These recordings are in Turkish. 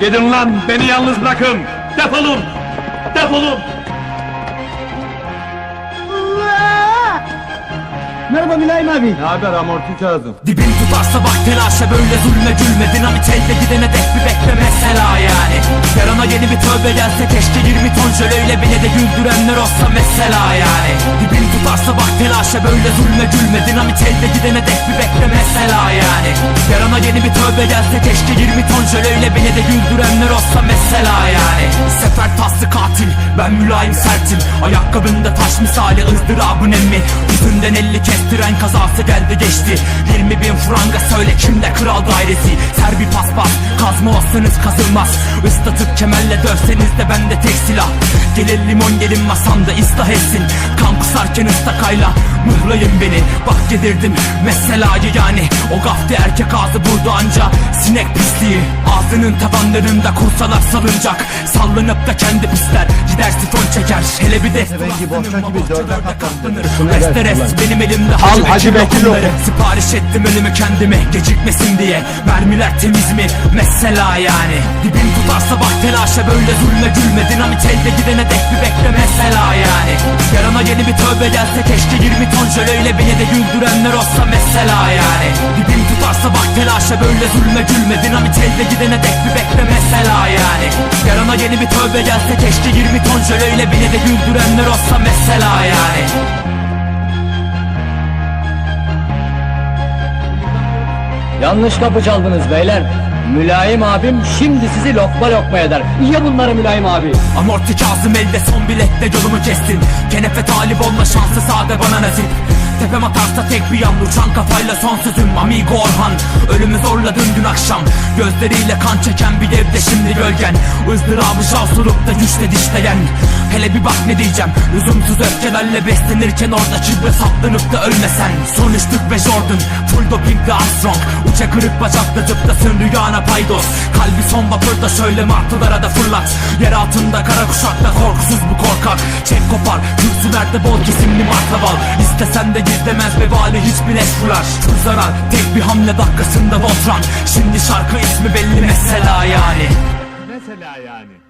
Gidin lan beni yalnız bırakın. Defolun. Defolun. Merhaba Mülayim abi. Ne haber amorti Kazım? Dibin tutarsa bak telaşa böyle zulme gülme Dinamit elde gidene dek bir bekle mesela yani Yarına yeni bir tövbe gelse keşke 20 ton jöleyle beni de güldürenler olsa mesela yani Dibin tutarsa bak telaşa böyle zulme gülme Dinamit elde gidene dek bir bekle mesela yani. Yarına yeni bir tövbe gelse keşke 20 ton jöleyle beni de güldürenler olsa mesela yani. Sefer taslı katil ben mülayim sertim. Ayakkabında taş misali ızdırabın emmi Yüzünden elli kestiren kazası geldi geçti. 20 bin franga söyle kimde kral dairesi? Ser bir paspas kazma olsanız kazılmaz. Islatıp kemerle dövseniz de bende tek silah. Gelir limon gelin masamda ıslah etsin. Kan kusarken ıstakayla mıhlayın beni Bak yedirdim. Meselayı yani. O gafti erkek ağzı burada anca. Sinek pisliği ağzının tabanlarında kursalar salınacak. Sallanıp da kendi pisler gider sifon çeker. Hele bir de gibi dörde katlandır. Esteres benim elimde Al Hacı Bekir. Sipariş ettim önümü kendime gecikmesin diye. Mermiler temiz mi? Mesela yani. Dibin tutarsa bak telaşa böyle zulme gülme. Dinamit elde gidene dek bir bekle Yarına yeni bir tövbe gelse keşke 20 ton jöleyle beni de güldürenler olsa mesela yani. Dibin tutarsa bak telaşa böyle zulme gülme. Dinamit elde gidene dek bir bekle mesela yani. Yarına yeni bir tövbe gelse keşke 20 ton jöleyle beni de güldürenler olsa mesela yani. Yanlış kapı çaldınız beyler. Mülayim abim şimdi sizi lokma lokma eder. Ye bunları Mülayim abi. Amorti Kazım elde son bilekle yolumu kestin. Kenefe talip olma şansı sade bana nasip. Tepem atarsa tek bir yan uçan kafayla son sözüm. Amigo Orhan Ölümü zorladın dün akşam. Gözleriyle kan çeken bir evde şimdi gölgen. Izdırabı şavsurupta güçle dişleyen Hele bir bak ne diyeceğim. Lüzumsuz öfkelerle beslenirken orada çibre saplanıp da ölmesen. Sonuçtuk ve Jordan Full dopingli Armstrong Uça kırık bacakla zıplasın rüyana paydos. Kalbi son vapurda şöyle martılara da fırlat. Yer altında kara kuşakla korkusuz bu korkak. Çek kopar kürsülerde bol kesimli martaval İstesen de gizlemez vebali hiçbir eş vurar Full zarar tek bir hamle dakikasında Voltran Şimdi şarkı ismi belli mesela yani. Mesela yani.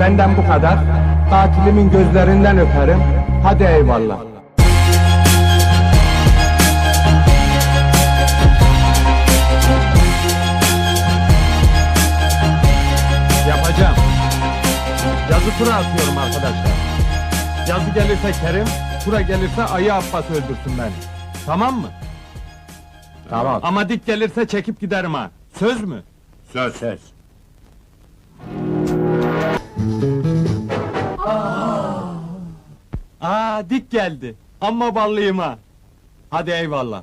Benden bu kadar. Katilimin gözlerinden öperim. Hadi eyvallah. Yapacağım. Yazı tura atıyorum arkadaşlar. Yazı gelirse Kerim, tura gelirse Ayı Abbas öldürsün beni. Tamam mı? Tamam. Ama dik gelirse çekip giderim ha. Söz mü? Söz. Söz. Dik geldi. Amma ballıyım ha. Hadi eyvallah.